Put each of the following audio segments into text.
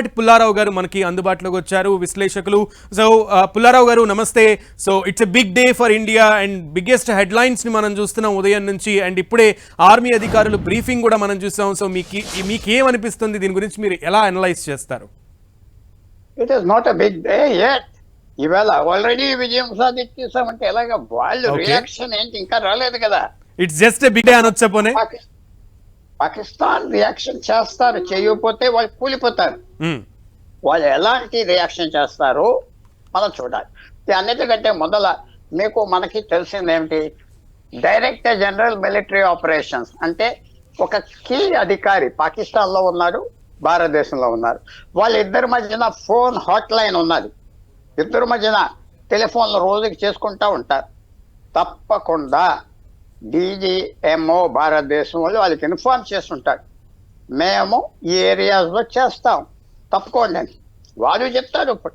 పుల్లారావు గారు మనకి అందుబాటులోకి వచ్చారు. విశ్లేషకులు. సో పుల్లారావు గారు నమస్తే. So it's a big day for India and biggest హెడ్లైన్స్ని మనం చూస్తున్నాం ఉదయం నుంచి. అండ్ ఇప్పుడే ఆర్మీ అధికారులు బ్రీఫింగ్ కూడా మనం చూసాం. సో మీకు మీకు ఏమనిపిస్తుంది దీని గురించి మీరు ఎలా అనలైజ్ చేస్తారు? It is not big day yet ఇవాళ ఆల్రెడీ విజయం సాధించేసామంటే ఎలాగ వాళ్ళు. రియాక్షన్ ఏంటి? ఇంకా రాలేదు కదా. ఇట్స్ జస్ట్ బిగ్ డే అనొచ్చా పోనే? పాకి- పాకిస్తాన్ రియాక్షన్ చేస్తారు. చేయకపోతే వాళ్ళు కూలిపోతారు. Hmm. వాళ్ళు ఎలాంటి రియాక్షన్ చేస్తారో మనం చూడాలి. అన్నిటికంటే మొదల మీకు మనకి తెలిసింది ఏమిటి? డైరెక్టర్ జనరల్ మిలిటరీ ఆపరేషన్స్ అంటే ఒక కీ అధికారి పాకిస్తాన్లో ఉన్నారు ఉన్నాడు భారతదేశంలో ఉన్నారు. వాళ్ళిద్దరి మధ్యన ఫోన్ హాట్ లైన్ ఉన్నది. ఇద్దరి మధ్యన టెలిఫోన్లు రోజుకి చేసుకుంటా ఉంటారు. తప్పకుండా డీజీఎంఓ భారతదేశం వాళ్ళు వాళ్ళకి ఇన్ఫార్మ్ చేస్తుంటారు. మేము ఈ ఏరియాస్లో చేస్తాం. తప్పుకోండి అని వాళ్ళు చెప్తారు ఇప్పుడు.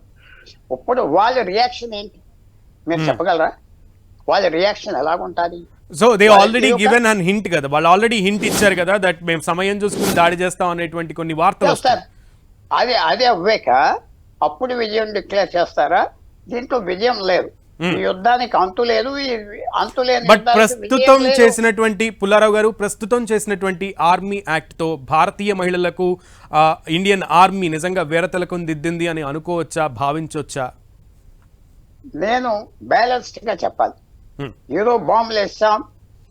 ఇప్పుడు వాళ్ళ రియాక్షన్ ఏంటి? మీరు చెప్పగలరా? వాళ్ళ reaction ఎలాగుంటుంది? So they already given an hint కదా. వాళ్ళు ఆల్రెడీ హింట్ ఇచ్చారు కదా దట్ మేము సమయం చూసుకుని దాడి చేస్తాం అనేటువంటి కొన్ని వార్తలు వస్తాయి చేస్తారు అది అదే అవ్వాక అప్పుడు విజయం డిక్లేర్ చేస్తారా? దీంట్లో విజయం లేదు. ఈ యుద్ధానికి అంతు లేదు అంతు లేని బట్ ప్రస్తుతం లేదు. చేసినటువంటి పుల్లారావు గారు ప్రస్తుతం చేసినటువంటి ఆర్మీ యాక్ట్తో భారతీయ మహిళలకు ఇండియన్ ఆర్మీ నిజంగా వీరతలకు దిద్దింది అని అనుకోవచ్చా భావించవచ్చా? నేను బ్యాలెన్స్డ్గా చెప్పాలి. Hmm. ఏదో బాంబులు వేసాం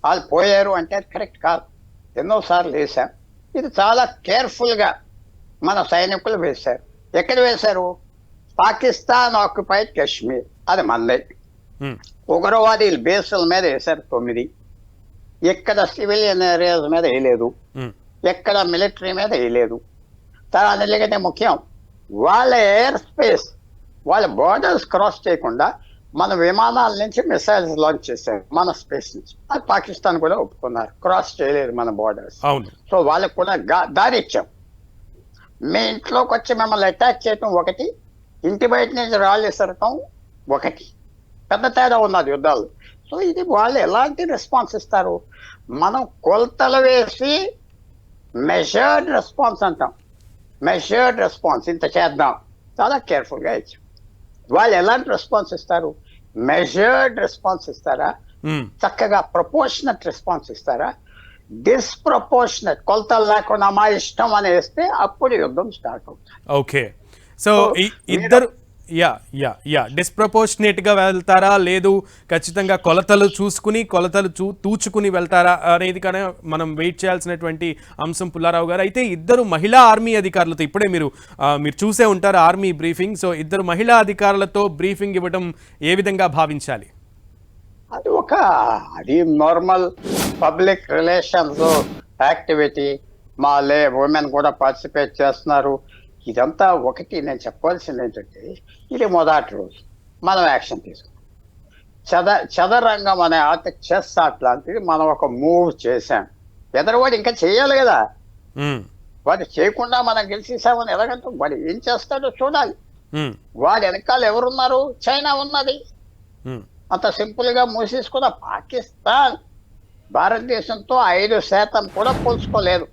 వాళ్ళు పోయారు అంటే అది కరెక్ట్ కాదు. ఎన్నోసార్లు వేసాం. ఇది చాలా కేర్ఫుల్గా మన సైనికులు వేశారు. ఎక్కడ వేశారు? పాకిస్తాన్ ఆక్యుపైడ్ కాశ్మీర్ అది మనదే హ్మ్. ఉగ్రవాది బేసుల మీద వేశారు తొమ్మిది. ఎక్కడ సివిలియన్ ఏరియాస్ మీద వేయలేదు. హ్మ్. ఎక్కడ మిలిటరీ మీద వేయలేదు. తర్వాత ఎందుకంటే ముఖ్యం వాళ్ళ ఎయిర్ స్పేస్ వాళ్ళ బోర్డర్స్ క్రాస్ చేయకుండా మన విమానాల నుంచి మిసైల్స్ లాంచ్ చేశారు మన స్పేస్ నుంచి. అది పాకిస్తాన్ కూడా ఒప్పుకున్నారు. క్రాస్ చేయలేదు మన బోర్డర్స్. సో వాళ్ళకు కూడా దారి ఇచ్చాం. మీ ఇంట్లోకి వచ్చి మిమ్మల్ని అటాక్ చేయటం ఒకటి ఇంటి బయట నుంచి రాళ్ళు ఒకటి. పెద్ద తేడా ఉన్నది యుద్ధాలు. సో ఇది వాళ్ళు ఎలాంటి రెస్పాన్స్ ఇస్తారు? మనం కొలతలు వేసి మెషర్డ్ రెస్పాన్స్ అంటాం. మెషర్డ్ రెస్పాన్స్ ఇంత చేద్దాం. చాలా కేర్ఫుల్గా ఇచ్చాం. వాళ్ళు ఎలాంటి రెస్పాన్స్ ఇస్తారు? మెషర్డ్ రెస్పాన్స్ ఇస్తారా. చక్కగా ప్రపోర్షనట్ రెస్పాన్స్ ఇస్తారా? డిస్ప్రపోర్షనట్ కొలతలు లేకుండా మా ఇష్టం అని వేస్తే అప్పుడు యుద్ధం స్టార్ట్ అవుతుంది. ఓకే. సో ఇద్దరు యా యా యా. డిస్ప్రపోర్షనేట్గా వెళ్తారా? లేదు ఖచ్చితంగా కొలతలు చూసుకుని కొలతలు చూ తూచుకుని వెళ్తారా అనేది కానీ మనం వెయిట్ చేయాల్సినటువంటి అంశం పుల్లారావు గారు. అయితే ఇద్దరు మహిళా ఆర్మీ అధికారులతో ఇప్పుడే మీరు మీరు చూసే ఉంటారు ఆర్మీ బ్రీఫింగ్. సో ఇద్దరు మహిళా అధికారులతో బ్రీఫింగ్ ఇవ్వడం ఏ విధంగా భావించాలి? అది ఒక అది నార్మల్ పబ్లిక్ రిలేషన్స్ యాక్టివిటీ మా లే ఉమెన్ కూడా పార్టిసిపేట్ చేస్తున్నారు. ఇదంతా ఒకటి నేను చెప్పాల్సింది ఏంటంటే ఇది మొదటి రోజు. మనం యాక్షన్ తీసుకున్నాం చద చదరంగం అనే ఆట చెస్ ఆట లాంటిది మనం ఒక మూవ్ చేశాం. ఎదరవాడు ఇంకా చేయాలి కదా. వాడు చేయకుండా మనం గెలిచేసామని ఎలాగంటే వాడు ఏం చేస్తాడో చూడాలి. వాడు వెనకాల ఎవరున్నారు? చైనా ఉన్నది. అంత సింపుల్గా మూసేసుకున్న పాకిస్తాన్ భారతదేశంతో ఐదు శాతం కూడా పోల్చుకోలేదు.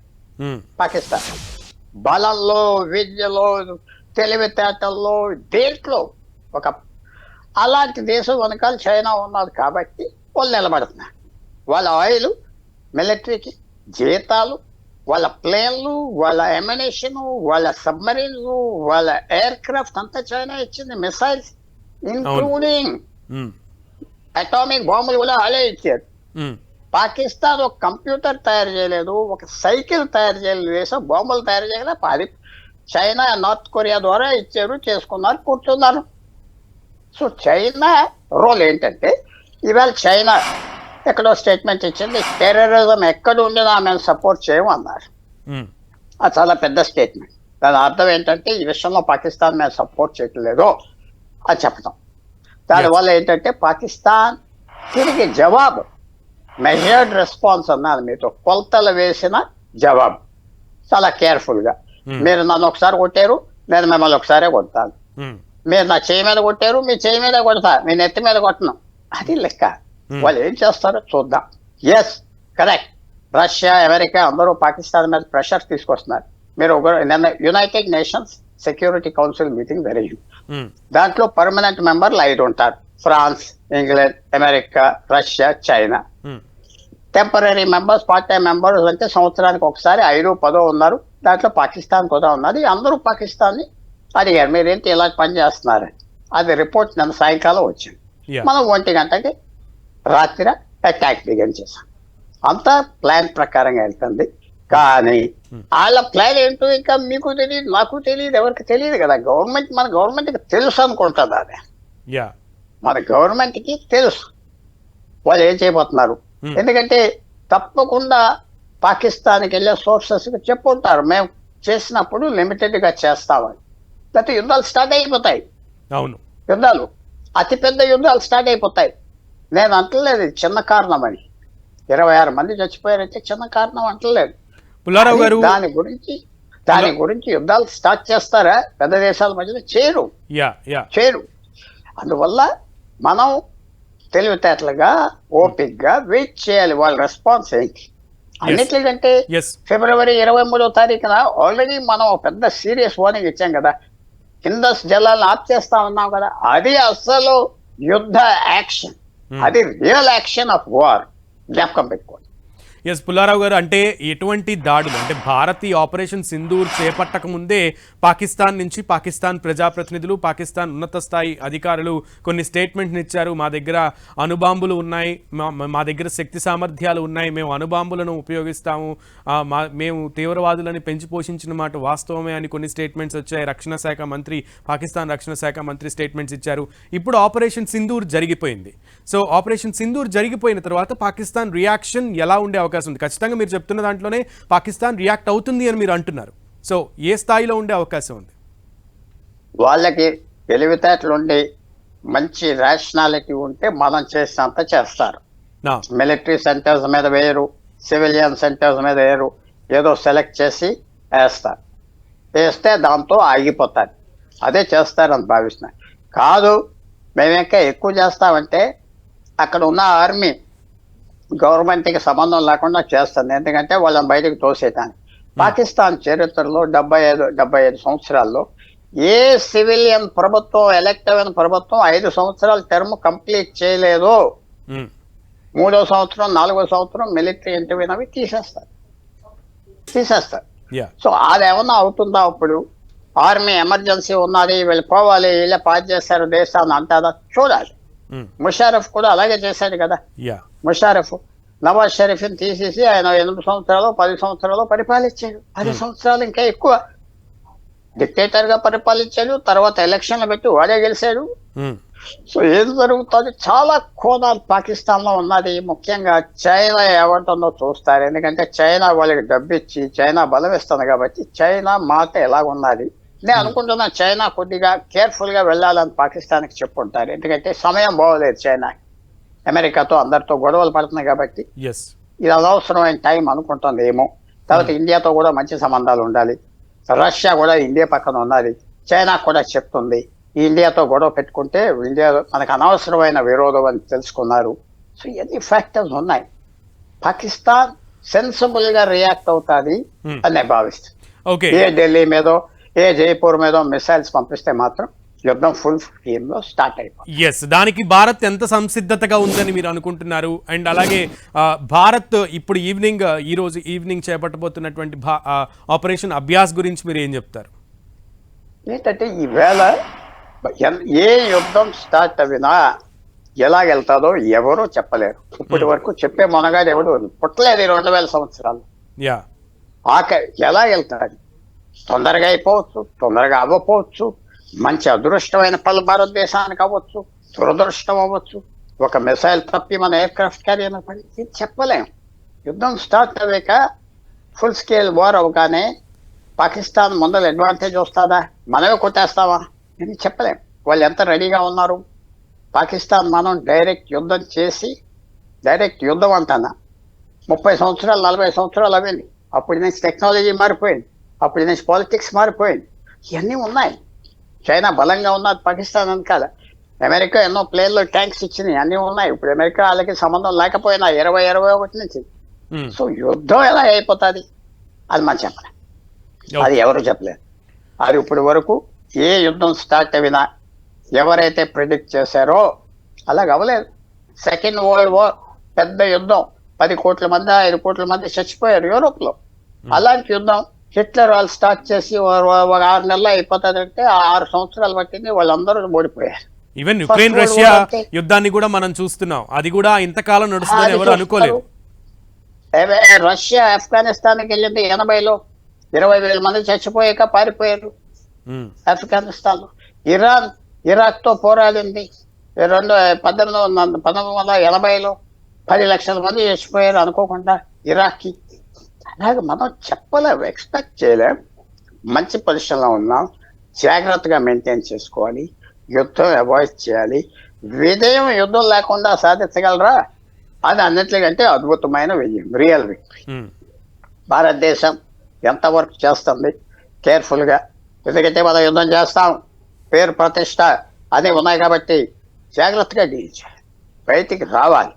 పాకిస్తాన్. బలంలో విద్యలో తెలివితేటల్లో దేంట్లో ఒక అలాంటి దేశం వెనకాల చైనా ఉన్నది కాబట్టి వాళ్ళు నిలబడుతున్నారు వాళ్ళ ఆయిల్ మిలిటరీకి జీతాలు వాళ్ళ ప్లేన్లు వాళ్ళ ఎమినేషన్ వాళ్ళ సబ్మరీన్స్ వాళ్ళ ఎయిర్ క్రాఫ్ట్ అంతా చైనా ఇచ్చింది మిసైల్స్ ఇంక్లూడింగ్ హ్మ్. అటామిక్ బాంబులు కూడా వాళ్ళే ఇచ్చారు. పాకిస్తాన్ ఒక కంప్యూటర్ తయారు చేయలేదు ఒక సైకిల్ తయారు చేయలేదు దేశం బాంబులు తయారు చేయలేదు అది చైనా నార్త్ కొరియా ద్వారా ఇచ్చారు చేసుకున్నారు కూర్చున్నారు. సో చైనా రోల్ ఏంటంటే ఇవాళ చైనా ఎక్కడో స్టేట్మెంట్ ఇచ్చింది టెర్రరిజం ఎక్కడ ఉండినా మేము సపోర్ట్ చేయము అన్నారు. అది చాలా పెద్ద స్టేట్మెంట్. దాని అర్థం ఏంటంటే ఈ విషయంలో పాకిస్తాన్ మేము సపోర్ట్ చేయట్లేదు అది చెప్పడం దానివల్ల ఏంటంటే పాకిస్తాన్ తిరిగి జవాబు మెజర్డ్ రెస్పాన్స్ అన్నాను మీతో కొలతలు వేసిన జవాబు. చాలా కేర్ఫుల్గా. Hmm. మీరు నన్ను ఒకసారి కొట్టారు నేను మిమ్మల్ని ఒకసారే కొడతాను. హ్మ్. మీరు నా చేయి మీద కొట్టారు మీ చేయి మీద కొడతా మీ నెత్తి మీద కొట్టను. అది లెక్క. Hmm. వాళ్ళు ఏం చేస్తారో చూద్దాం. ఎస్ కరెక్ట్ రష్యా అమెరికా అందరూ పాకిస్తాన్ మీద ప్రెషర్ తీసుకొస్తున్నారు. మీరు నిన్న United Nations Security Council meeting జరిగింది దాంట్లో పర్మనెంట్ మెంబర్లు ఐదు ఉంటారు. France England America Russia China temporary members part time members అంటే సంవత్సరానికి ఒకసారి ఐదు పదో ఉన్నారు. దాంట్లో పాకిస్తాన్ కూడా ఉన్నది. అందరూ పాకిస్తాన్ని అడిగారు మీరేంటి ఇలా పని చేస్తున్నారు? అది రిపోర్ట్ నిన్న సాయంకాలం వచ్చింది. మనం ఒంటి గంటకి రాత్రి అటాక్ బిగిన్ చేసాం అంతా ప్లాన్ ప్రకారంగా వెళ్తుంది. కానీ వాళ్ళ ప్లాన్ ఏంటో ఇంకా మీకు తెలియదు నాకు తెలియదు ఎవరికి తెలియదు కదా. గవర్నమెంట్ మన గవర్నమెంట్కి తెలుసు అనుకుంటుంది అది మన గవర్నమెంట్కి తెలుసు. వాళ్ళు ఏం చేయబోతున్నారు? Hmm. ఎందుకంటే తప్పకుండా పాకిస్తాన్కి వెళ్ళే సోర్సెస్ చెప్పుంటారు. మేము చేసినప్పుడు లిమిటెడ్గా చేస్తామని. లేకపోతే యుద్ధాలు స్టార్ట్ అయిపోతాయి. అవును. యుద్ధాలు. అతిపెద్ద యుద్ధాలు స్టార్ట్ అయిపోతాయి. నేను అంటలేదు చిన్న కారణం అని. ఇరవై ఆరు మంది చచ్చిపోయారంటే చిన్న కారణం అంటలేదు. పుల్లారావు గారు దాని గురించి దాని గురించి యుద్ధాలు స్టార్ట్ చేస్తారా? పెద్ద దేశాల మధ్యలో యా చేయరు అందువల్ల మనం తెలివితేటలుగా ఓపిక్గా వెయిట్ చేయాలి వాళ్ళ రెస్పాన్స్ ఏంటి అన్నిటికంటే ఎస్ ఫిబ్రవరి ఇరవై మూడో తారీఖున ఆల్రెడీ మనం పెద్ద సీరియస్ వార్నింగ్ ఇచ్చాం కదా. కింద జలాలను ఆఫ్ చేస్తా ఉన్నాం కదా. అది అసలు యుద్ధ యాక్షన్. అది రియల్ యాక్షన్ ఆఫ్ వార్ జ్ఞాపకం పెట్టుకోండి. ఎస్ పుల్లారావు గారు అంటే ఎటువంటి దాడులు అంటే భారతీయ ఆపరేషన్ సింధూర్ చేపట్టక ముందే పాకిస్తాన్ నుంచి పాకిస్తాన్ ప్రజాప్రతినిధులు పాకిస్తాన్ ఉన్నత స్థాయి అధికారులు కొన్ని స్టేట్మెంట్ని ఇచ్చారు. మా దగ్గర అణుబాంబులు ఉన్నాయి మా మా దగ్గర శక్తి సామర్థ్యాలు ఉన్నాయి మేము అణుబాంబులను ఉపయోగిస్తాము మా మేము తీవ్రవాదులని పెంచి పోషించిన మాట వాస్తవమే అని కొన్ని స్టేట్మెంట్స్ వచ్చాయి. రక్షణ శాఖ మంత్రి పాకిస్తాన్ రక్షణ శాఖ మంత్రి స్టేట్మెంట్స్ ఇచ్చారు. ఇప్పుడు ఆపరేషన్ సింధూర్ జరిగిపోయింది. సో ఆపరేషన్ సింధూర్ జరిగిపోయిన తర్వాత పాకిస్తాన్ రియాక్షన్ ఎలా ఉండే అవకాశం ఉంది. ఖచ్చితంగా మీరు చెప్తున్న దాంట్లోనే పాకిస్తాన్ రియాక్ట్ అవుతుంది అని మీరు అంటున్నారు. సో ఏ స్థాయిలో ఉండే అవకాశం ఉంది? వాళ్ళకి తెలివితేటలుండి మంచి రేషనాలిటీ ఉంటే మనం చేసినంత చేస్తారు. మిలిటరీ సెంటర్స్ మీద వేయరు సివిలియన్ సెంటర్స్ మీద వేయరు ఏదో సెలెక్ట్ చేసి వేస్తారు. వేస్తే దాంతో ఆగిపోతారు. అదే చేస్తారని భావిస్తున్నాను కాదు మేము ఇంకా ఎక్కువ చేస్తామంటే అక్కడ ఉన్న ఆర్మీ గవర్నమెంట్కి సంబంధం లేకుండా చేస్తుంది ఎందుకంటే వాళ్ళని బయటకు తోసేయటానికి. పాకిస్తాన్ చరిత్రలో డెబ్బై ఐదు డెబ్బై ఐదు సంవత్సరాల్లో ఏ సివిలియన్ ప్రభుత్వం ఎలక్ట్ అయిన ప్రభుత్వం ఐదు సంవత్సరాల టర్మ్ కంప్లీట్ చేయలేదు. మూడో సంవత్సరం నాలుగో సంవత్సరం మిలిటరీ ఇంటర్వ్యూ అవి తీసేస్తారు. తీసేస్తారు. సో అది ఏమన్నా అవుతుందా అప్పుడు? ఆర్మీ ఎమర్జెన్సీ ఉన్నది వీళ్ళు పోవాలి వీళ్ళే పాస్ చేస్తారు దేశాన్ని అంటారా? చూడాలి. ముషారఫ్ కూడా అలాగే చేశాడు కదా. యా ముషారఫ్ నవాజ్ షరీఫ్ని తీసేసి ఆయన ఎనిమిది సంవత్సరాలు పది సంవత్సరాలు పరిపాలించాడు. పది సంవత్సరాలు ఇంకా ఎక్కువ. డిక్టేటర్గా పరిపాలించాడు తర్వాత ఎలక్షన్లు పెట్టి వాడే గెలిచాడు. సో ఏం జరుగుతుంది? చాలా కోణాలు పాకిస్తాన్లో ఉన్నది. ముఖ్యంగా చైనా ఏమంటుందో చూస్తారు. ఎందుకంటే చైనా వాళ్ళకి డబ్బు ఇచ్చి చైనా బలం ఇస్తుంది కాబట్టి చైనా మాట ఎలాగున్నది? నేను అనుకుంటున్నా చైనా కొద్దిగా కేర్ఫుల్గా వెళ్ళాలని పాకిస్తాన్కి చెప్పుంటారు ఎందుకంటే సమయం బాగోలేదు చైనా. అమెరికాతో అందరితో గొడవలు పడుతున్నాయి కాబట్టి ఇది అనవసరమైన టైం అనుకుంటుంది ఏమో. తర్వాత ఇండియాతో కూడా మంచి సంబంధాలు ఉండాలి. రష్యా కూడా ఇండియా పక్కన ఉన్నది. చైనా కూడా చెప్తుంది. ఇండియాతో గొడవ పెట్టుకుంటే ఇండియా మనకు అనవసరమైన విరోధం అని తెలుసుకున్నారు. సో ఇవన్నీ ఫ్యాక్టర్స్ ఉన్నాయి. పాకిస్తాన్ సెన్సిబుల్గా రియాక్ట్ అవుతుంది Hmm. అని ఓకే ఏ ఢిల్లీ మీదో ఏ జైపూర్ మీదో మిసైల్స్ పంపిస్తే మాత్రం యుద్ధం ఫుల్లో స్టార్ట్ అయిపోతుంది. ఎస్ దానికి భారత్ ఎంత సంసిద్ధతగా ఉందని మీరు అనుకుంటున్నారు? అండ్ అలాగే భారత్ ఇప్పుడు ఈవినింగ్ ఈ రోజు ఈవినింగ్ చేపట్టబోతున్నటువంటి ఆపరేషన్ అభ్యాస్ గురించి మీరు ఏం చెప్తారు? ఏంటంటే ఈవేళ ఏ యుద్ధం స్టార్ట్ అవినా ఎలా వెళ్తాదో ఎవరూ చెప్పలేరు. ఇప్పటి వరకు చెప్పే మొనగాడు ఎవడు? పుట్టలేదు రెండు వేల సంవత్సరాలు. ఆక ఎలా వెళ్తాడు? తొందరగా అయిపోవచ్చు తొందరగా అవ్వకపోవచ్చు మంచి అదృష్టమైన పలు భారతదేశానికి అవ్వచ్చు దురదృష్టం అవ్వచ్చు. ఒక మిసైల్ తప్పి మన ఎయిర్ క్రాఫ్ట్ క్యారియర్ పడి ఇది చెప్పలేం. యుద్ధం స్టార్ట్ అయ్యాక ఫుల్ స్కేల్ వార్ అవగానే పాకిస్తాన్ ముందర అడ్వాంటేజ్ వస్తుందా? మనమే కొట్టేస్తావా ఇది చెప్పలేం. వాళ్ళు ఎంత రెడీగా ఉన్నారు? పాకిస్తాన్ మనం డైరెక్ట్ యుద్ధం చేసి డైరెక్ట్ యుద్ధం అంటానా? ముప్పై సంవత్సరాలు నలభై సంవత్సరాలు అవ్వింది. అప్పటి నుంచి టెక్నాలజీ మారిపోయింది. అప్పటి నుంచి పాలిటిక్స్ మారిపోయింది ఇవన్నీ ఉన్నాయి. చైనా బలంగా ఉన్నది పాకిస్తాన్ అని కాదు అమెరికా ఎన్నో ప్లేన్లో ట్యాంక్స్ ఇచ్చినాయి. అన్నీ ఉన్నాయి. ఇప్పుడు అమెరికా వాళ్ళకి సంబంధం లేకపోయినా ఇరవై ఇరవై ఒకటి నుంచి. సో యుద్ధం ఎలా అయిపోతుంది? అది మనం చెప్పలేం. అది ఎవరు చెప్పలేరు. అది ఇప్పటి వరకు ఏ యుద్ధం స్టార్ట్ అయినా ఎవరైతే ప్రిడిక్ట్ చేశారో అలాగ అవ్వలేదు. సెకండ్ వరల్డ్ వార్ పెద్ద యుద్ధం. పది కోట్ల మంది ఐదు కోట్ల మంది చచ్చిపోయారు యూరోప్లో అలాంటి యుద్ధం హిట్లర్ వాళ్ళు స్టార్ట్ చేసి ఒక ఆరు నెలలు అయిపోతుందంటే ఆ ఆరు సంవత్సరాలు పట్టింది వాళ్ళందరూ ఓడిపోయారు. ఈవెన్ యుక్రెయిన్ రష్యా యుద్ధాన్ని కూడా మనం చూస్తున్నాం. అది కూడా ఇంతకాలం నడుస్తుందని ఎవరు అనుకోలేదు. రష్యా ఆఫ్ఘనిస్తాన్కి వెళ్ళింది ఎనభైలో. ఇరవై వేల మంది చచ్చిపోయాక పారిపోయారు. ఉమ్, ఆఫ్ఘనిస్తాన్లో ఇరాన్ ఇరాక్తో పోరాడింది. రెండు పద్దెనిమిది వందల పంతొమ్మిది వందల ఎనభైలో పది లక్షల మంది చచ్చిపోయారు అనుకోకుండా ఇరాక్కి. అలాగే మనం చెప్పలేము ఎక్స్పెక్ట్ చేయలేం. మంచి పొజిషన్లో ఉన్నాం. జాగ్రత్తగా మెయింటైన్ చేసుకోవాలి. యుద్ధం అవాయిడ్ చేయాలి. విజయం యుద్ధం లేకుండా సాధించగలరా? అది అన్నిటికంటే అద్భుతమైన విజయం రియల్ విక్టరీ ఉమ్, భారతదేశం ఎంత వర్క్ చేస్తుంది? కేర్ఫుల్గా ఎందుకంటే మనం యుద్ధం చేస్తాం. పేరు ప్రతిష్ట అన్నీ ఉన్నాయి కాబట్టి జాగ్రత్తగా డీల్ చేయాలి. బయటికి రావాలి.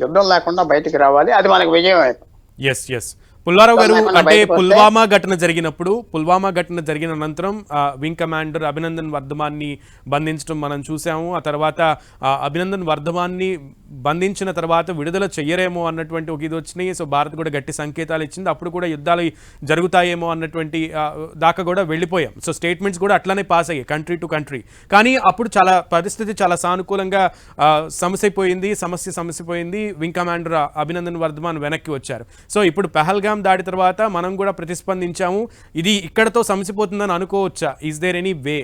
యుద్ధం లేకుండా బయటికి రావాలి. అది మనకు విజయం. అయిపోతుంది ఎస్ ఎస్ పుల్లారావు గారు అంటే పుల్వామా ఘటన జరిగినప్పుడు పుల్వామా ఘటన జరిగిన అనంతరం వింగ్ కమాండర్ అభినందన్ వర్ధమాన్ని బంధించడం మనం చూసాము. ఆ తర్వాత అభినందన్ వర్ధమాన్ని బంధించిన తర్వాత విడుదల చెయ్యరేమో అన్నటువంటి ఒక ఇది వచ్చినాయి. సో భారత్ కూడా గట్టి సంకేతాలు ఇచ్చింది. అప్పుడు కూడా యుద్ధాలు జరుగుతాయేమో అన్నటువంటి దాకా కూడా వెళ్ళిపోయాం. సో స్టేట్మెంట్స్ కూడా అట్లానే పాస్ అయ్యాయి కంట్రీ టు కంట్రీ. కానీ అప్పుడు చాలా పరిస్థితి చాలా సానుకూలంగా సమస్యపోయింది సమస్య సమస్యపోయింది. వింగ్ కమాండర్ అభినందన్ వర్ధమాన్ వెనక్కి వచ్చారు. సో ఇప్పుడు పెహల్గామ్ దాడి తర్వాత మనం కూడా ప్రతిస్పందించాము. ఇది ఇక్కడతో సమసిపోతుందని అనుకోవచ్చా? ఈజ్ దేర్ ఎనీ వే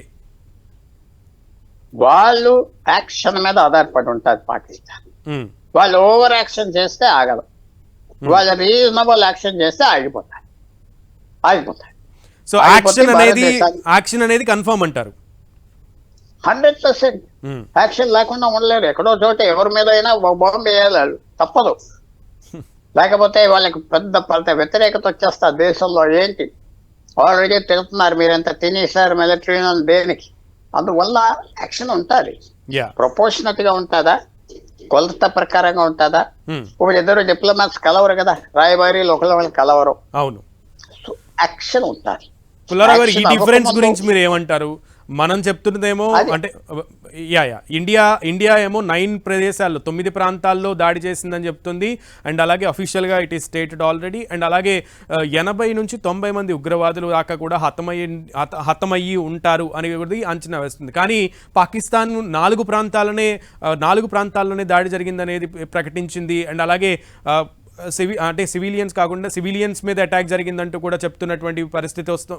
వాళ్ళు యాక్షన్ మీద ఆధారపడి ఉంటుంది పాకిస్తాన్. వాళ్ళు ఓవర్ యాక్షన్ చేస్తే ఆగదు వాళ్ళు రీజనబుల్ యాక్షన్ చేస్తే ఆగిపోతారు. ఆగిపోతారు. సో యాక్షన్ అనేది యాక్షన్ అనేది కన్ఫర్మ్ అంటారు. Hundred percent. మ్మ్. యాక్షన్ లేకుండా ఉండలేరు. ఎక్కడో చోట ఎవరి మీద అయినా బాంబు వేయాలి. తప్పదు. లేకపోతే వాళ్ళకి పెద్ద పెద్ద వ్యతిరేకత వచ్చేస్తారు దేశంలో ఏంటి? ఆల్రెడీ తిరుగుతున్నారు మీరంతా తినేసారు మిలిటరీ దేనికి? అందువల్ల యాక్షన్ ఉంటుంది. యా ప్రపోర్షనట్గా ఉంటుందా? కొలత ప్రకారంగా ఉంటుందా. ఇప్పుడు ఇద్దరు డిప్లొమాట్స్ కలవరు కదా? రాయబారీలు ఒకళ్ళ వాళ్ళు కలవరు. అవును. సో యాక్షన్ ఉంటుంది పుల్లారావు గారు ఈ Action డిఫరెన్స్ గురించి మీరు ఏమంటారు? మనం చెప్తున్నదేమో అంటే యా యా. ఇండియా ఇండియా ఏమో నైన్ ప్రదేశాల్లో తొమ్మిది ప్రాంతాల్లో దాడి చేసిందని చెప్తుంది. అండ్ అలాగే అఫీషియల్గా it is stated already and అలాగే ఎనభై నుంచి తొంభై మంది ఉగ్రవాదులు దాకా కూడా హతమయ్యి హత- హతమయ్యి ఉంటారు అనేది అంచనా వేస్తుంది. కానీ పాకిస్తాన్ నాలుగు ప్రాంతాలనే నాలుగు ప్రాంతాల్లోనే దాడి జరిగిందనేది ప్రకటించింది. అండ్ అలాగే సివి అంటే సివిలియన్స్ కాకుండా సివిలియన్స్ మీద అటాక్ జరిగిందంటూ కూడా చెప్తున్నటువంటి పరిస్థితి వస్తు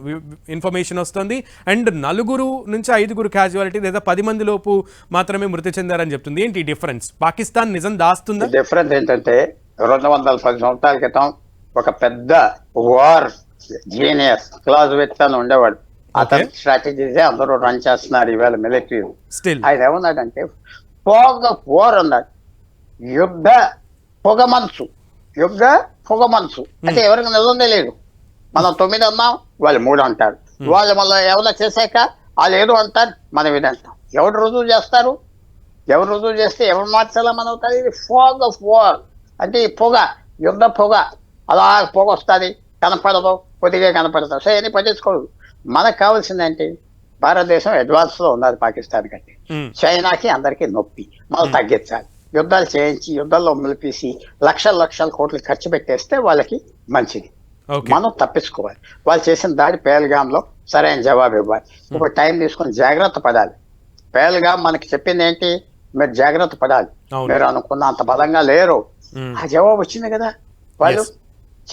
ఇన్ఫర్మేషన్ వస్తుంది. అండ్ నలుగురు నుంచి ఐదుగురు క్యాజువాలిటీ లేదా పది మంది లోపు మాత్రమే మృతి చెందారని చెప్తుంది. ఏంటి డిఫరెన్స్? పాకిస్తాన్ నిజం దాస్తుందా? డిఫరెన్స్ ఏంటంటే రెండు వందల పది సంవత్సరాల క్రితం ఒక పెద్ద వార్ జీనియస్ క్లాజ్ విత్ అని ఉండేవాడు. అతని స్ట్రాటజీసే అందరూ రన్ చేస్తున్నారు ఈవేళ మిలిటరీ స్టిల్ ఆయన ఏమన్నాడంటే ఫోగ్ ఆఫ్ వార్ అన్నాడు యుద్ధ పొగ మనసు యుద్ధ పొగ మనసు. అంటే ఎవరికి నిజం తెలియదు. మనం తొమ్మిది అన్నాం వాళ్ళు మూడు అంటారు. వాళ్ళు మళ్ళీ ఏమైనా చేశాక వాళ్ళు ఏదో అంటారు మనం ఇది అంటాం. ఎవరు రుజువు చేస్తారు? ఎవరు రుజువు చేస్తే ఎవరు మార్చాలా మనం అవుతుంది ఇది ఫోగ్ ఆఫ్ వార్. అంటే ఈ పొగ యుద్ధ పొగ. అలా పొగ వస్తుంది కనపడదు కొద్దిగా కనపడదు. సో ఏది పట్టించుకోదు. మనకు కావాల్సింది ఏంటి భారతదేశం అడ్వాన్స్లో ఉన్నది పాకిస్తాన్ కంటే. చైనాకి అందరికీ నొప్పి. మనం తగ్గించాలి. యుద్ధాలు చేయించి యుద్ధాల్లో నిలిపేసి లక్షల లక్షల కోట్లు ఖర్చు పెట్టేస్తే వాళ్ళకి మంచిది. మనం తప్పించుకోవాలి. వాళ్ళు చేసిన దాడి పేల్గాంలో సరైన జవాబు ఇవ్వాలి. ఇప్పుడు టైం తీసుకొని జాగ్రత్త పడాలి. పేల్గాం మనకి చెప్పింది ఏంటి? మీరు జాగ్రత్త పడాలి. మీరు అనుకున్న అంత బలంగా లేరు. మ్మ్. ఆ జవాబు వచ్చింది కదా. వాళ్ళు.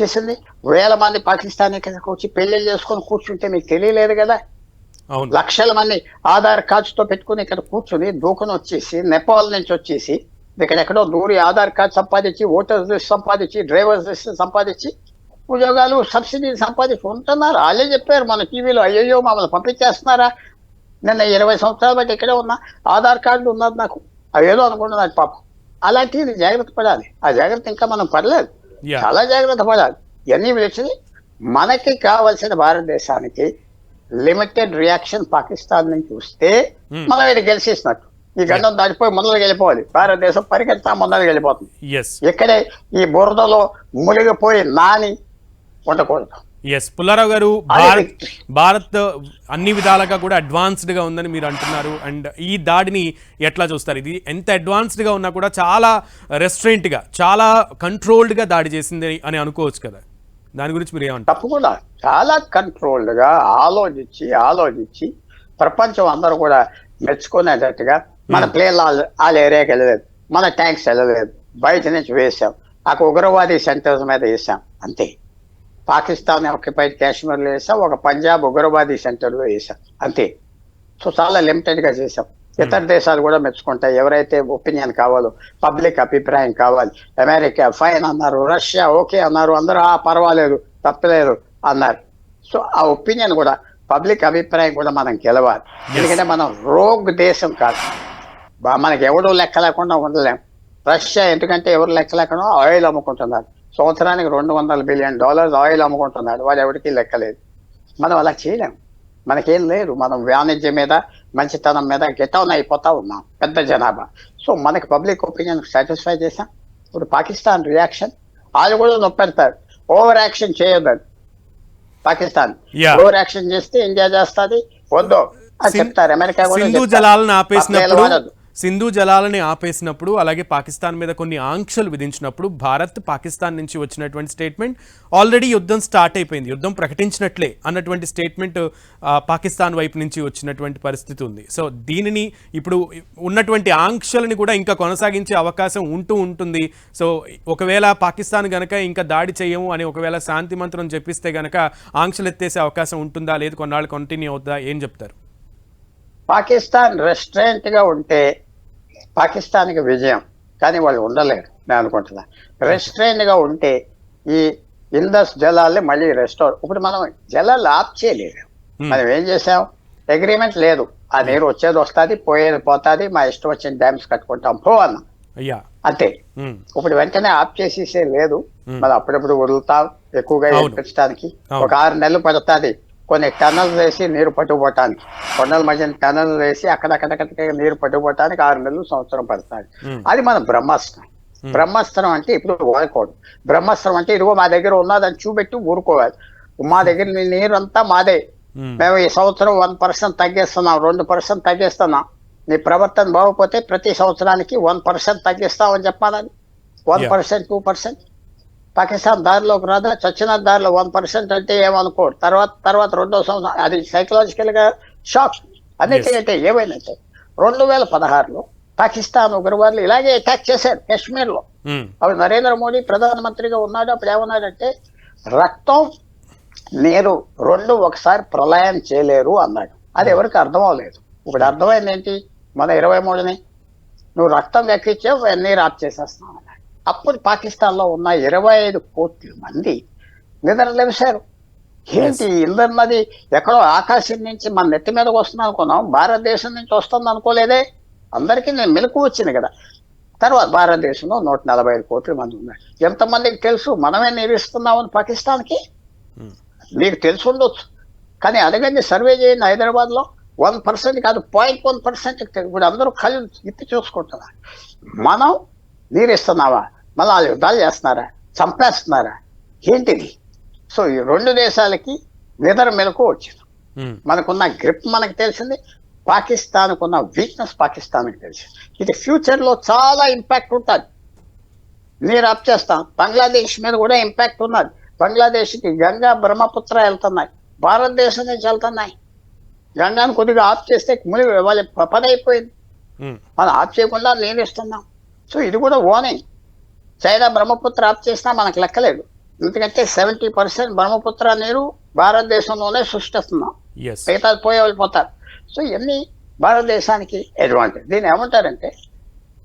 చేసింది. వేల మంది పాకిస్తానీ కిందకు వచ్చి పెళ్ళిళ్ళు చేసుకొని కూర్చుంటే మీకు తెలియలేదు కదా. లక్షల మంది ఆధార్ కార్డ్స్తో పెట్టుకుని ఇక్కడ కూర్చుని దూకుని వచ్చేసి నేపాల్ నుంచి వచ్చేసి ఇక్కడ ఎక్కడో దూరి ఆధార్ కార్డ్ సంపాదించి ఓటర్స్ లిస్ట్ సంపాదించి డ్రైవర్స్ లిస్ట్ సంపాదించి ఉద్యోగాలు సబ్సిడీ సంపాదించి ఉంటున్నారు. వాళ్ళే చెప్పారు మన టీవీలో అయ్యయ్యో మమ్మల్ని పంపించేస్తున్నారా? నిన్న ఇరవై సంవత్సరాలు బట్టి ఇక్కడే ఉన్నా ఆధార్ కార్డు ఉన్నది నాకు. అదేదో అనుకుంటున్నారు పాపం. అలాంటిది జాగ్రత్త పడాలి. ఆ జాగ్రత్త ఇంకా మనం పడలేదు. చాలా జాగ్రత్త పడాలి. ఇవన్నీ పిలిచి మనకి కావలసిన భారతదేశానికి లిమిటెడ్ రియాక్షన్ పాకిస్తాన్ నుంచి వస్తే Hmm. మనం ఇది గెలిచేసినట్టు. ఈ గండం దాటిపోయి ముందరకు వెళ్ళిపోవాలి. భారతదేశం పరిగెత్తా ముందరకు వెళ్ళిపోతుంది. ఎస్ ఇక్కడే ఈ బురదలో మునిగిపోయి నాని ఉండకూడదు. ఎస్ పుల్లారావు గారు భారత్. భారత్ అన్ని విధాలుగా కూడా అడ్వాన్స్డ్గా ఉందని మీరు అంటున్నారు. అండ్ ఈ దాడిని ఎట్లా చూస్తారు? ఇది ఎంత అడ్వాన్స్డ్గా ఉన్నా కూడా చాలా రెస్ట్రెంట్గా చాలా కంట్రోల్డ్గా దాడి చేసింది అని అనుకోవచ్చు కదా. దాని గురించి మీరు ఏమంటారు? తప్పకుండా. చాలా కంట్రోల్డ్గా ఆలోచించి ఆలోచించి ప్రపంచం అందరూ కూడా మెచ్చుకునేటట్టుగా మన ప్లేన్ వాళ్ళ ఏరియాకి వెళ్ళలేదు. మన ట్యాంక్స్ వెళ్ళలేదు. బయట నుంచి వేసాం. ఆ ఉగ్రవాది సెంటర్స్ మీద వేసాం. అంతే. పాకిస్తాన్ ఆక్యుపైడ్ కాశ్మీర్లో వేసాం. ఒక పంజాబ్ ఉగ్రవాది సెంటర్లో వేసాం. అంతే. సో చాలా లిమిటెడ్గా చేసాం. ఇతర దేశాలు కూడా మెచ్చుకుంటాయి. ఎవరైతే ఒపీనియన్ కావాలో పబ్లిక్ అభిప్రాయం కావాలి అమెరికా ఫైన్ అన్నారు రష్యా ఓకే అన్నారు అందరూ ఆ పర్వాలేదు తప్పలేదు అన్నారు. సో ఆ ఒపీనియన్ కూడా పబ్లిక్ అభిప్రాయం కూడా మనం గెలవాలి. ఎందుకంటే మనం రోగ్ దేశం కాదు. మనకి ఎవడు లెక్క లేకుండా ఉండలేం. రష్యా ఎందుకంటే ఎవరు లెక్క లేకుండా ఆయిల్ అమ్ముకుంటున్నారు. సంవత్సరానికి రెండు వందల బిలియన్ డాలర్స్ ఆయిల్ అమ్ముకుంటున్నాడు వాడు ఎవరికి లెక్కలేదు మనం అలా చేయలేం. మనకేం లేదు. మనం వాణిజ్యం మీద మంచితనం మీద గెటౌన్ అయిపోతా ఉన్నాం. పెద్ద జనాభా. సో మనకి పబ్లిక్ ఒపీనియన్ సాటిస్ఫై చేసాం ఇప్పుడు పాకిస్తాన్ రియాక్షన్ వాళ్ళు కూడా నొప్పెడతారు. ఓవర్ యాక్షన్ చేయొద్దు పాకిస్తాన్. ఓవర్ యాక్షన్ చేస్తే ఇండియా చేస్తుంది. వద్దు. అని చెప్తారు. అమెరికా కూడా సింధు జలాలను ఆపేసినప్పుడు జలాలని ఆపేసినప్పుడు అలాగే పాకిస్తాన్ మీద కొన్ని ఆంక్షలు విధించినప్పుడు భారత్ పాకిస్తాన్ నుంచి వచ్చినటువంటి స్టేట్మెంట్ ఆల్రెడీ యుద్ధం స్టార్ట్ అయిపోయింది. యుద్ధం ప్రకటించినట్లే అన్నటువంటి స్టేట్మెంట్ పాకిస్తాన్ వైపు నుంచి వచ్చినటువంటి పరిస్థితి ఉంది. సో దీనిని ఇప్పుడు ఉన్నటువంటి ఆంక్షలని కూడా ఇంకా కొనసాగించే అవకాశం ఉంటూ ఉంటుంది. సో ఒకవేళ పాకిస్తాన్ గనక ఇంకా దాడి చేయము అని ఒకవేళ శాంతి మంత్రం చెప్పిస్తే గనక ఆంక్షలు ఎత్తేసే అవకాశం ఉంటుందా? లేదు కొన్నాళ్ళు కంటిన్యూ అవుతుందా ఏం చెప్తారు? పాకిస్తాన్ రెస్టారెంట్గా ఉంటే పాకిస్తాన్కి విజయం. కానీ వాళ్ళు ఉండలేరు. నేను అనుకుంటున్నా. రెస్టారెంట్గా ఉంటే ఈ ఇండస్ జలాల్ని మళ్ళీ రెస్టోర్ ఇప్పుడు మనం జలాలు ఆఫ్ చేయలేరు Hmm. మనం ఏం చేసాం? అగ్రిమెంట్ లేదు. ఆ నీరు వచ్చేది వస్తుంది పోయేది పోతుంది మా ఇష్టం వచ్చిన డ్యామ్స్ కట్టుకుంటాం పో అన్న. అంతే. ఇప్పుడు వెంటనే ఆఫ్ చేసేసే లేదు. మరి అప్పుడప్పుడు వదులుతాం ఎక్కువగా. ఏర్పించడానికి. ఒక ఆరు నెలలు పడుతుంది. కొన్ని టన్నల్స్ వేసి నీరు పట్టుకుపోవటానికి కొండల మధ్య టన్నల్ వేసి అక్కడక్కడక్కడ నీరు పట్టుకుపోవటానికి ఆరు నెలలు సంవత్సరం పడుతుంది. అది మన బ్రహ్మాస్త్రం. బ్రహ్మాస్త్రం అంటే ఇప్పుడు వాడకూడదు బ్రహ్మాస్త్రం అంటే ఇదిగో మా దగ్గర ఉన్నదని చూపెట్టి ఊరుకోవాలి. మా దగ్గర నీరు అంతా మాదే. మేము ఈ సంవత్సరం వన్ పర్సెంట్ తగ్గిస్తున్నాం రెండు పర్సెంట్ తగ్గిస్తున్నాం. నీ ప్రవర్తన బాగోపోతే ప్రతి సంవత్సరానికి వన్ పర్సెంట్ తగ్గిస్తామని చెప్పాలని. One. Percent two percent. Pakistan దారిలోకి రాదా? చచ్చిన దారిలో వన్ పర్సెంట్ అంటే ఏమనుకోరు తర్వాత తర్వాత రెండో సంవత్సరం అది సైకలాజికల్గా షాక్. అన్నిటికంటే ఏమైనట్టే రెండు వేల పదహారులో పాకిస్తాన్ ఉగ్రవాదులు ఇలాగే అటాక్ చేశారు కాశ్మీర్లో ఉమ్, అప్పుడు నరేంద్ర మోడీ ప్రధానమంత్రిగా ఉన్నాడు. అప్పుడు ఏమన్నాడంటే రక్తం నీరు రెండు ఒకసారి ప్రళయం చేయలేరు అన్నాడు. అది ఎవరికి అర్థం అవ్వలేదు ఇప్పుడు అర్థమైంది ఏంటి మన ఇరవై మూడుని నువ్వు రక్తం ఎక్కించావు నీరు ఆఫ్ చేసేస్తున్నావు అప్పుడు పాకిస్తాన్లో ఉన్న ఇరవై ఐదు కోట్ల మంది నిద్ర లేచారు. ఏంటి ఇందర్ నది ఎక్కడో ఆకాశం నుంచి మన నెత్తి మీదకి వస్తుంది అనుకున్నాం భారతదేశం నుంచి వస్తుంది అనుకోలేదే. అందరికీ నేను మెలకు వచ్చింది కదా. తర్వాత భారతదేశంలో నూట నలభై ఐదు కోట్ల మంది ఉన్నారు. ఎంతమందికి తెలుసు? మనమే నిరీస్తున్నామని పాకిస్తాన్కి? ఉమ్. మీకు తెలిసి ఉండొచ్చు. కానీ అడగండి సర్వే చేయండి హైదరాబాద్లో వన్ పర్సెంట్ కాదు పాయింట్ వన్ పర్సెంట్. ఇప్పుడు అందరూ కళ్ళు ఇప్పి చూసుకుంటున్నారు. మనం నీరిస్తున్నావా మళ్ళీ వాళ్ళు యుద్ధాలు చేస్తున్నారా? చంపేస్తున్నారా? ఏంటిది? సో ఈ రెండు దేశాలకి నిద్ర మెలకు వచ్చింది. మనకున్న గ్రిప్ మనకు తెలిసింది పాకిస్తాన్కు ఉన్న వీక్నెస్ పాకిస్తాన్కి తెలిసింది. ఇది ఫ్యూచర్లో చాలా ఇంపాక్ట్ ఉంటుంది. నీరు ఆప్ చేస్తాం బంగ్లాదేశ్ మీద కూడా ఇంపాక్ట్ ఉన్నది. బంగ్లాదేశ్కి గంగా బ్రహ్మపుత్ర వెళ్తున్నాయి. భారతదేశం నుంచి వెళ్తున్నాయి. గంగాను కొద్దిగా ఆఫ్ చేస్తే మునిగి వాళ్ళ ప- పని అయిపోయింది. ఉమ్, మనం ఆఫ్ చేయకుండా నీరు ఇస్తున్నాం సో ఇది కూడా వార్నింగ్ చైనా బ్రహ్మపుత్ర ఆఫ్ చేసినా మనకు లెక్కలేదు. ఎందుకంటే సెవెంటీ పర్సెంట్ బ్రహ్మపుత్ర నీరు భారతదేశంలోనే సృష్టిస్తున్నాం. మిగతా పోయే వెళ్ళిపోతారు సో ఇవన్నీ భారతదేశానికి అడ్వాంటేజ్ దీన్ని ఏమంటారంటే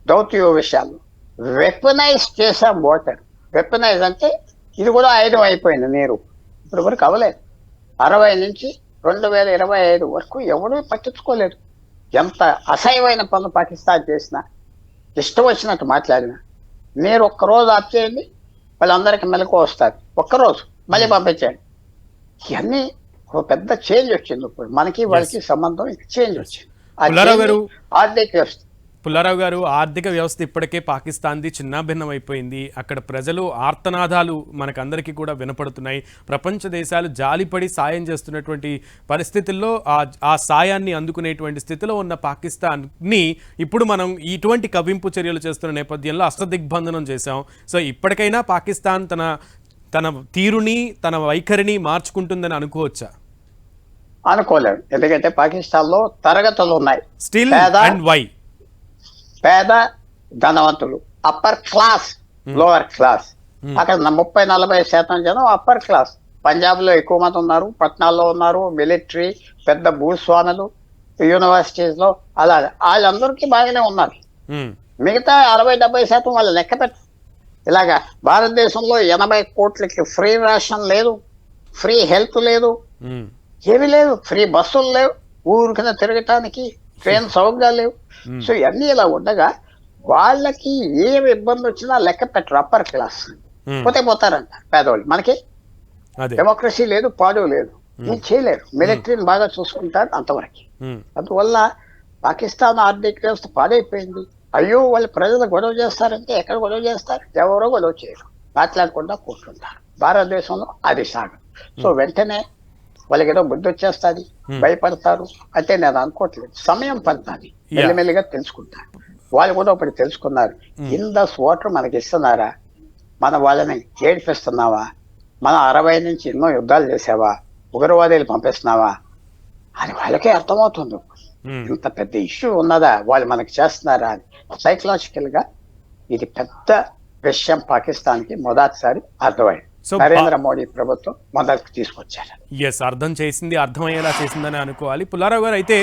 దౌత్య విషయాలు. వెపనైజ్ చేసాం వాటర్ వెపనైజ్ అంటే ఇది కూడా ఆయుధం అయిపోయింది నీరు. ఇప్పుడు వరకు అవ్వలేదు. అరవై నుంచి రెండు వేల ఇరవై ఐదు వరకు ఎవడూ పట్టించుకోలేదు. ఎంత అసహ్యమైన పనులు పాకిస్తాన్ చేసినా ఇష్టం వచ్చినట్టు మాట్లాడినా మీరు ఒక్కరోజు ఆప్ చేయండి వాళ్ళందరికీ మెలకు వస్తారు. ఒక్కరోజు మళ్ళీ పంపించండి ఇవన్నీ ఒక పెద్ద చేంజ్ వచ్చింది ఇప్పుడు. మనకి వాళ్ళకి సంబంధం చేంజ్ వచ్చింది. ఆర్థిక వ్యవస్థ పుల్లారావు గారు ఆర్థిక వ్యవస్థ ఇప్పటికే పాకిస్తాన్ది చిన్నాభిన్నం అయిపోయింది అక్కడ ప్రజలు ఆర్తనాదాలు మనకందరికీ కూడా వినపడుతున్నాయి. ప్రపంచ దేశాలు జాలిపడి సాయం చేస్తున్నటువంటి పరిస్థితుల్లో ఆ ఆ సాయాన్ని అందుకునేటువంటి స్థితిలో ఉన్న పాకిస్తాన్ని ఇప్పుడు మనం ఇటువంటి కవ్వింపు చర్యలు చేస్తున్న నేపథ్యంలో అష్టదిగ్బంధనం చేశాం. సో ఇప్పటికైనా పాకిస్తాన్ తన తన తీరుని తన వైఖరిని మార్చుకుంటుందని అనుకోవచ్చా? అనుకోలేము ఎందుకంటే పాకిస్తాన్లో తరగతులు ఉన్నాయి. Still and why? పేద ధనవంతులు అప్పర్ క్లాస్ లోవర్ క్లాస్ అక్కడ ముప్పై నలభై శాతం జనం అప్పర్ క్లాస్ పంజాబ్లో ఎక్కువ మంది ఉన్నారు పట్నాల్లో ఉన్నారు మిలిటరీ పెద్ద భూస్వాములు యూనివర్సిటీస్లో అలా వాళ్ళందరికీ బాగానే ఉన్నారు. మిగతా అరవై డెబ్బై శాతం వాళ్ళు లెక్క పెట్ట ఇలాగా భారతదేశంలో ఎనభై కోట్లకి ఫ్రీ రేషన్ లేదు ఫ్రీ హెల్త్ లేదు ఏమీ లేదు ఫ్రీ బస్సులు లేవు ఊరికిన తిరగటానికి ట్రైన్ సౌకర్యాలు లేవు. సో ఇవన్నీ ఇలా ఉండగా వాళ్ళకి ఏమి ఇబ్బంది వచ్చినా లెక్క పెట్టరు అప్పర్ క్లాస్ పోతే పోతారంట పేదవాళ్ళు మనకి డెమోక్రసీ లేదు పాడు లేదు. ఏం చేయలేరు. మిలిటరీని బాగా చూసుకుంటారు అంతవరకు. అందువల్ల పాకిస్తాన్ ఆర్థిక వ్యవస్థ పాడైపోయింది. అయ్యో వాళ్ళు ప్రజలు గొడవ చేస్తారంటే ఎక్కడ గొడవ చేస్తారు? ఎవరో గొడవ చేయరు. మాట్లాడకుండా కూర్చుంటారు. భారతదేశంలో అది సాగం సో వెంటనే వాళ్ళకి ఏదో బుద్ధి వచ్చేస్తుంది భయపడతారు అంటే నేను అనుకోవట్లేదు. సమయం పడుతుంది. మెల్లిమెల్లిగా తెలుసుకుంటారు. వాళ్ళు కూడా ఒకటి తెలుసుకున్నారు. ఇందస్ ఓటర్ మనకి ఇస్తున్నారా? మన వాళ్ళని ఏడిపిస్తున్నావా? మనం అరవై నుంచి ఎన్నో యుద్ధాలు చేసావా? ఉగ్రవాదులు పంపిస్తున్నావా? అని వాళ్ళకే అర్థమవుతుంది. ఇంత పెద్ద ఇష్యూ ఉన్నదా? వాళ్ళు మనకి చేస్తున్నారా? అని సైకలాజికల్గా ఇది పెద్ద విషయం పాకిస్తాన్కి మొదటిసారి అర్థమైంది. So, నరేంద్ర మోడీ ప్రభుత్వం మొదటికి తీసుకొచ్చారు. ఎస్ అర్థం చేసింది అర్థమయ్యేలా చేసిందని అనుకోవాలి. పుల్లారావు గారు అయితే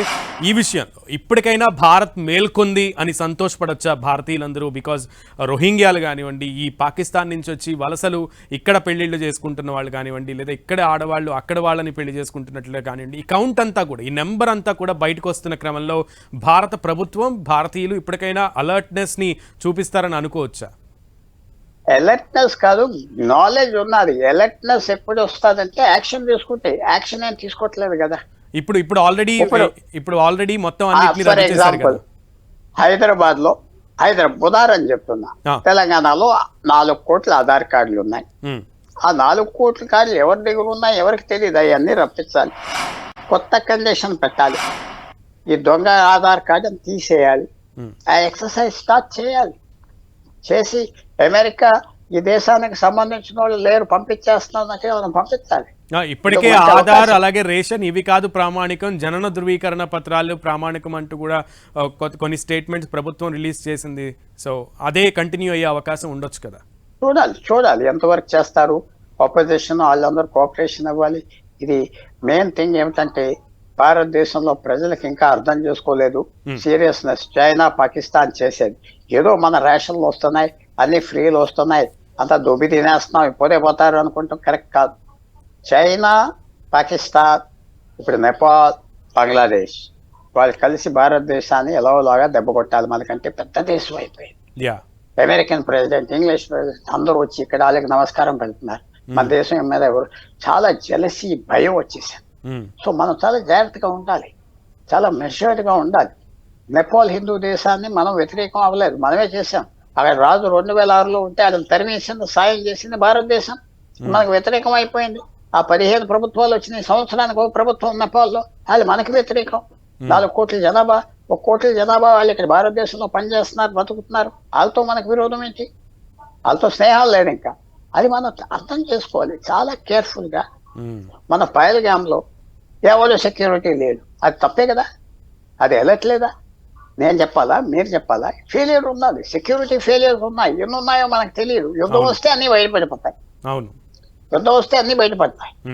ఈ విషయంలో ఇప్పటికైనా భారత్ మేల్కొంది అని సంతోషపడొచ్చా భారతీయులందరూ? బికాజ్ రోహింగ్యాలు కానివ్వండి ఈ పాకిస్తాన్ నుంచి వచ్చి వలసలు ఇక్కడ పెళ్ళిళ్ళు చేసుకుంటున్న వాళ్ళు కానివ్వండి లేదా ఇక్కడ ఆడవాళ్ళు అక్కడ వాళ్ళని పెళ్ళి చేసుకుంటున్నట్లే కానివ్వండి ఈ కౌంట్ అంతా కూడా ఈ నెంబర్ అంతా కూడా బయటకు వస్తున్న క్రమంలో భారత ప్రభుత్వం భారతీయులు ఇప్పటికైనా అలర్ట్నెస్ని చూపిస్తారని అనుకోవచ్చా? అలర్ట్నెస్ కాదు నాలెడ్జ్ ఉన్నది. అలర్ట్నెస్ ఎప్పుడు వస్తుందంటే యాక్షన్ తీసుకుంటే. యాక్షన్ ఏం తీసుకోవట్లేదు కదా. ఇప్పుడు ఇప్పుడు ఆల్రెడీ ఇప్పుడు- ఆల్రెడీ మొత్తం ఫర్ ఎగ్జాంపుల్ హైదరాబాద్లో హైదరాబాద్ ఉదాహరణ చెప్తున్నా. తెలంగాణలో నాలుగు కోట్ల ఆధార్ కార్డులు ఉన్నాయి. ఆ నాలుగు కోట్ల కార్డులు ఎవరి దగ్గర ఉన్నాయి ఎవరికి తెలియదు. అవన్నీ రప్పించాలి. కొత్త కండిషన్ పెట్టాలి. ఈ దొంగ ఆధార్ కార్డుని తీసేయాలి. ఆ ఎక్సర్సైజ్ స్టార్ట్ చేయాలి. చేసి అమెరికా ఈ దేశానికి సంబంధించిన వాళ్ళు లేరు పంపించేస్తున్నట్టే మనం పంపించాలి? ఇప్పటికే ఆధార్. అలాగే రేషన్ ఇవి కాదు ప్రామాణికం జనన ధృవీకరణ పత్రాలు ప్రామాణికం అంటూ కూడా కొన్ని స్టేట్మెంట్స్ ప్రభుత్వం రిలీజ్ చేసింది. సో అదే కంటిన్యూ అయ్యే అవకాశం ఉండొచ్చు కదా. చూడాలి చూడాలి. ఎంతవరకు చేస్తారు? ఆపోజిషన్ వాళ్ళందరూ కోఆపరేషన్ ఇవ్వాలి. ఇది మెయిన్ థింగ్ ఏమిటంటే భారతదేశంలో ప్రజలకు ఇంకా అర్థం చేసుకోలేదు. సీరియస్నెస్ చైనా పాకిస్తాన్ చేసేది. ఏదో మన రేషన్లు వస్తున్నాయి అన్ని ఫ్రీలు వస్తున్నాయి. అంతా దొబ్బి తినేస్తున్నాం ఇప్పుడే పోతారు అనుకుంటాం. కరెక్ట్ కాదు. చైనా పాకిస్తాన్ ఇప్పుడు నేపాల్ బంగ్లాదేశ్. వాళ్ళు కలిసి భారతదేశాన్ని ఎలాగోలాగా దెబ్బ కొట్టాలి. మనకంటే పెద్ద దేశం అయిపోయింది. అమెరికన్ ప్రెసిడెంట్ ఇంగ్లీష్ ప్రెసిడెంట్ అందరూ వచ్చి ఇక్కడ వాళ్ళకి నమస్కారం పెడుతున్నారు. మన దేశం మీద ఎవరు చాలా జలసి భయం వచ్చేసింది. సో మనం చాలా జాగ్రత్తగా ఉండాలి. చాలా మెషర్డ్గా ఉండాలి. నేపాల్ హిందూ దేశాన్ని మనం వ్యతిరేకం అవ్వలేదు. మనమే చేసాం అక్కడ రాజు రెండు వేల ఆరులో ఉంటే ఆయన తరిమేసింది సాయం చేసింది భారతదేశం. మనకు వ్యతిరేకం అయిపోయింది. ఆ పదిహేను ప్రభుత్వాలు వచ్చినాయి సంవత్సరానికి ఒక ప్రభుత్వం నేపాల్లో వాళ్ళు మనకి వ్యతిరేకం. నాలుగు కోట్ల జనాభా ఒక కోట్ల జనాభా వాళ్ళు ఇక్కడ భారతదేశంలో పనిచేస్తున్నారు బతుకుతున్నారు. వాళ్ళతో మనకు విరోధం ఏంటి? వాళ్ళతో స్నేహాలు లేదు ఇంకా అది మనం అర్థం చేసుకోవాలి. చాలా కేర్ఫుల్గా ఉమ్, మన పైల్గామ్లో ఎవరు సెక్యూరిటీ లేదు. అది తప్పే కదా? అది వెళ్ళట్లేదా నేను చెప్పాలా? మీరు చెప్పాలా? ఫెయిలియర్ ఉన్నది సెక్యూరిటీ ఫెయిలియర్స్ ఉన్నాయి. ఎన్ని ఉన్నాయో మనకు తెలియదు. యుద్ధం. వస్తే అన్ని బయటపడిపోతాయి. అవును. యుద్ధం వస్తే అన్ని బయటపడతాయి.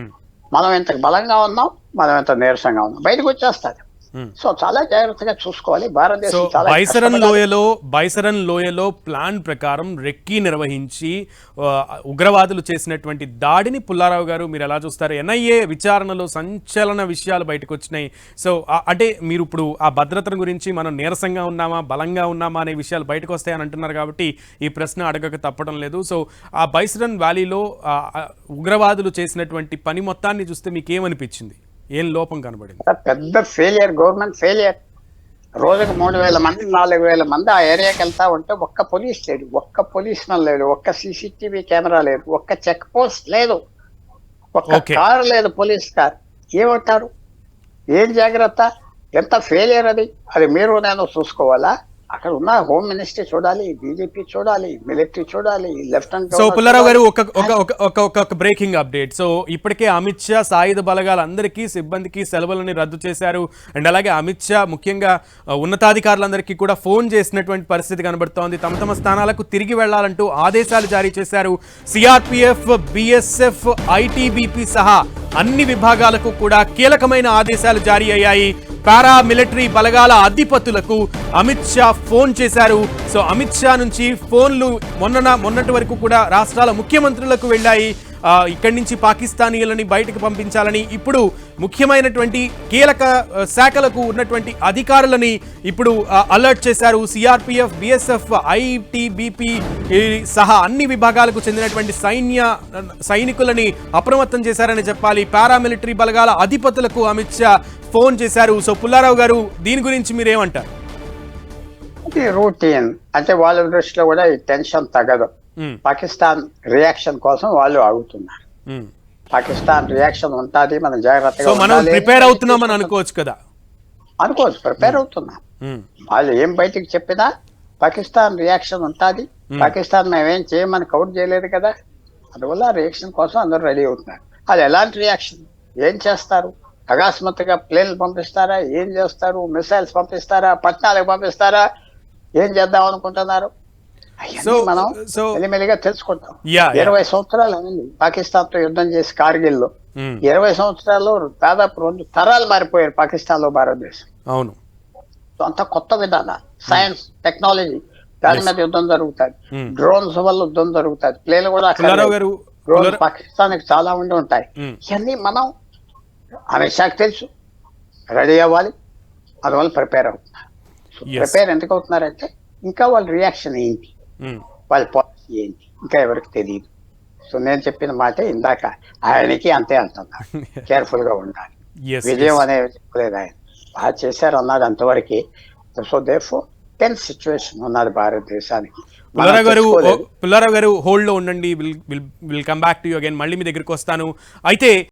మనం ఎంత బలంగా ఉన్నాం మనం ఎంత నీరసంగా ఉన్నాం బయటకు వచ్చేస్తుంది. సో చాలా జాగ్రత్తగా చూసుకోవాలి. భారతదేశం చాలా బైసరన్. లోయలో బైసరన్ లోయలో ప్లాన్ ప్రకారం రెక్కీ నిర్వహించి ఉగ్రవాదులు చేసినటువంటి దాడిని పుల్లారావు గారు మీరు ఎలా చూస్తారు? ఎన్ఐఏ విచారణలో సంచలన విషయాలు బయటకు వచ్చినాయి సో అంటే మీరు ఇప్పుడు ఆ భద్రతను గురించి మనం నీరసంగా ఉన్నామా బలంగా ఉన్నామా అనే విషయాలు బయటకు వస్తాయని అంటున్నారు కాబట్టి ఈ ప్రశ్న అడగక తప్పడం లేదు. సో ఆ బైసరన్ వ్యాలీలో ఉగ్రవాదులు చేసినటువంటి పని మొత్తాన్ని చూస్తే మీకు ఏమనిపించింది ఏం లోపం కనబడింది? పెద్ద ఫెయిలియర్ గవర్నమెంట్ ఫెయిలియర్ రోజుకు మూడు వేల మంది నాలుగు వేల మంది ఆ ఏరియాకి వెళ్తా ఉంటే ఒక్క పోలీస్ లేడు ఒక్క పోలీస్ మన్ లేడు ఒక్క సీసీటీవీ కెమెరా లేదు. ఒక్క చెక్ పోస్ట్ లేదు. ఒక్క. కారు లేదు పోలీస్ కార్ ఏమంటారు? ఏం జాగ్రత్త? ఎంత ఫెయిలియర్ అది? అది మీరు నేను చూసుకోవాలా? అక్కడ ఉన్న హోమ్ మినిస్ట్రీ చూడాలి బీజేపీ చూడాలి మిలిటరీ చూడాలి లెఫ్టినెంట్ సో పుల్లారావు గారు ఒక ఒక ఒక- బ్రేకింగ్ అప్డేట్ సో ఇప్పటికే అమిత్ షా సాయుధ బలగాలందరికీ సిబ్బందికి సెలవులని రద్దు చేశారు. అండ్ అలాగే అమిత్ షా ముఖ్యంగా ఉన్నతాధికారులందరికీ కూడా ఫోన్ చేసినటువంటి పరిస్థితి కనబడుతోంది. తమ తమ స్థానాలకు తిరిగి వెళ్ళాలంటూ ఆదేశాలు జారీ చేశారు. సిఆర్పిఎఫ్ బిఎస్ఎఫ్ ఐటీబీపీ సహా అన్ని విభాగాలకు కూడా కీలకమైన ఆదేశాలు జారీ అయ్యాయి. పారామిలిటరీ బలగాల అధిపతులకు అమిత్ షా ఫోన్ చేశారు. సో అమిత్ షా నుంచి ఫోన్లు మొన్న మొన్నటి వరకు కూడా రాష్ట్రాల ముఖ్యమంత్రులకు వెళ్ళాయి. ఇక్కడి నుంచి పాకిస్తానీయులని బయటకు పంపించాలని ఇప్పుడు ముఖ్యమైనటువంటి కీలక శాఖలకు ఉన్నటువంటి అధికారులని ఇప్పుడు అలర్ట్ చేశారు. సిఆర్పిఎఫ్ బిఎస్ఎఫ్ ఐటీబీపీ సహా అన్ని విభాగాలకు చెందినటువంటి సైన్య సైనికులని అప్రమత్తం చేశారని చెప్పాలి. పారామిలిటరీ బలగాల అధిపతులకు అమిత్ షా ఫోన్ చేశారు. సో పుల్లారావు గారు దీని గురించి మీరేమంటారు? రూటీన్ అంటే వాళ్ళ దృష్టిలో కూడా ఈ టెన్షన్ తగ్గదు పాకిస్తాన్ రియాక్షన్ కోసం వాళ్ళు ఆగుతున్నారు. ఉమ్. పాకిస్తాన్ రియాక్షన్ ఉంటుంది మనం జాగ్రత్తగా మనం. ప్రిపేర్ అవుతున్నామని అనుకోవచ్చు కదా? అనుకోవచ్చు ప్రిపేర్ అవుతున్నాం. ఉమ్, వాళ్ళు ఏం బయటికి చెప్పినా పాకిస్తాన్ రియాక్షన్ ఉంటుంది పాకిస్తాన్ మేమేం చేయమని కౌంట్ చేయలేదు కదా. అందువల్ల రియాక్షన్ కోసం అందరూ రెడీ అవుతున్నారు. అది ఎలాంటి రియాక్షన్ ఏం చేస్తారు? అకస్మాత్తుగా ప్లేన్లు పంపిస్తారా? ఏం చేస్తారు? మిసైల్స్ పంపిస్తారా? పట్టణాలకు పంపిస్తారా? ఏం చేద్దాం అనుకుంటున్నారు? మనం మెల్లిమెల్లిగా తెలుసుకుంటాం. ఇరవై సంవత్సరాలు అయింది పాకిస్తాన్తో యుద్ధం చేసి కార్గిల్లో. ఉమ్, ఇరవై సంవత్సరాల్లో దాదాపు రెండు తరాలు మారిపోయారు పాకిస్తాన్లో భారతదేశం. అవును. అంత కొత్త విధానం సైన్స్ టెక్నాలజీ దాని మీద యుద్ధం జరుగుతుంది. Hmm. డ్రోన్స్ వల్ల యుద్ధం జరుగుతుంది. ప్లేన్ కూడా అక్కడ పుల్లారావు గారు డ్రోన్ పుల్లారా- పాకిస్తాన్ చాలా ఉండి ఉంటాయి. Hmm. ఇవన్నీ మనం అమిత్ షాకి తెలుసు. రెడీ అవ్వాలి. అందువల్ల ప్రిపేర్ అవుతున్నారు. ప్రిపేర్ ఎందుకు అవుతున్నారంటే ఇంకా వాళ్ళ రియాక్షన్ ఏంటి? వాళ్ళ పాలసీ ఏంటి ఇంకా ఎవరికి తెలియదు సో నేను చెప్పిన మాట ఇందాక ఆయనకి అంతే అంటున్నాను కేర్ఫుల్గా ఉండాలి విజయం. అనేది చెప్పలేదు ఆయన. బాగా చేశారు అన్నాడు అంతవరకు. సో దేఫో టెన్ సిచ్యువేషన్ ఉన్నది భారతదేశానికి. పుల్లారావు గారు. పుల్లారావు గారు హోల్డ్లో ఉండండి. Will come back to you again మళ్ళీ మీ దగ్గరికి వస్తాను. అయితే